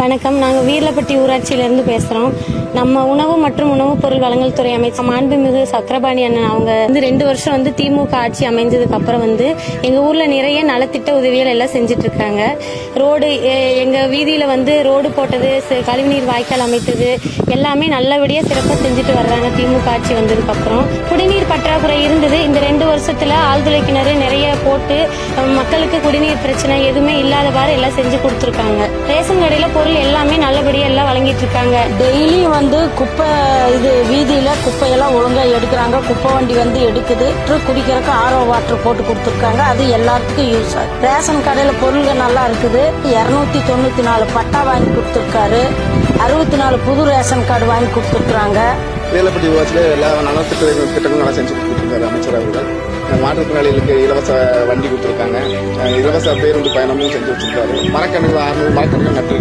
வணக்கம். நாங்கள் வீரலப்பட்டி ஊராட்சியிலேருந்து பேசுகிறோம் நம்ம உணவு மற்றும் உணவுப் பொருள் வழங்கல் துறை அமைச்சர் மாண்புமிகு சக்கரபாணி அண்ணன் அவங்க வந்து ரெண்டு வருஷம் வந்து திமுக ஆட்சி அமைஞ்சதுக்கு அப்புறம் வந்து எங்கள் ஊரில் நிறைய நலத்திட்ட உதவிகள் எல்லாம் செஞ்சுட்டு இருக்காங்க. ரோடு எங்கள் வீதியில் வந்து ரோடு போட்டது ச- கழிவுநீர் வாய்க்கால் அமைத்தது எல்லாமே நல்லபடியாக சிறப்பாக செஞ்சுட்டு வர்றாங்க திமுக ஆட்சி வந்ததுக்கு அப்புறம். குடிநீர் பற்றாக்குறை வருஷத்துல ஆழ்துளை கிணறு நிறைய போட்டு மக்களுக்கு குடிநீர் பிரச்சனை எதுவுமே இல்லாதவாறு எல்லாம் செஞ்சு கொடுத்துருக்காங்க. ரேஷன் கடையில பொருள் எல்லாமே நல்லபடியா எல்லாம் வழங்கிட்டு இருக்காங்க. டெய்லி வந்து குப்பை இது வீதியில குப்பையெல்லாம் ஒழுங்கா எடுக்கிறாங்க. குப்பை வண்டி வந்து எடுக்குது. அப்புறம் குடிக்கிறதுக்கு ஆரோ வாட்டர் போட்டு கொடுத்துருக்காங்க. அது எல்லாத்துக்கும் யூஸ் ஆகுது ரேஷன் கடையில பொருள்கள் நல்லா இருக்குது. இருநூத்தி தொண்ணூத்தி நாலு பட்டா வாங்கி கொடுத்துருக்காரு. அறுபத்தி நாலு புது ரேஷன் கார்டு வாங்கி கொடுத்துருக்காங்க வேலைப்பட்டி ஊராட்சியில் எல்லா நலத்திட்ட திட்டங்களும் நல்லா செஞ்சு கொடுத்துருக்காரு அமைச்சர் அவர்கள். மாற்றுத்திறனாளிகளுக்கு இலவச வண்டி கொடுத்துருக்காங்க. இலவச பேருந்து பயணமும் செஞ்சு வச்சிருக்காரு. மரக்கன்று அறுநூறு மரக்கன்று நட்டு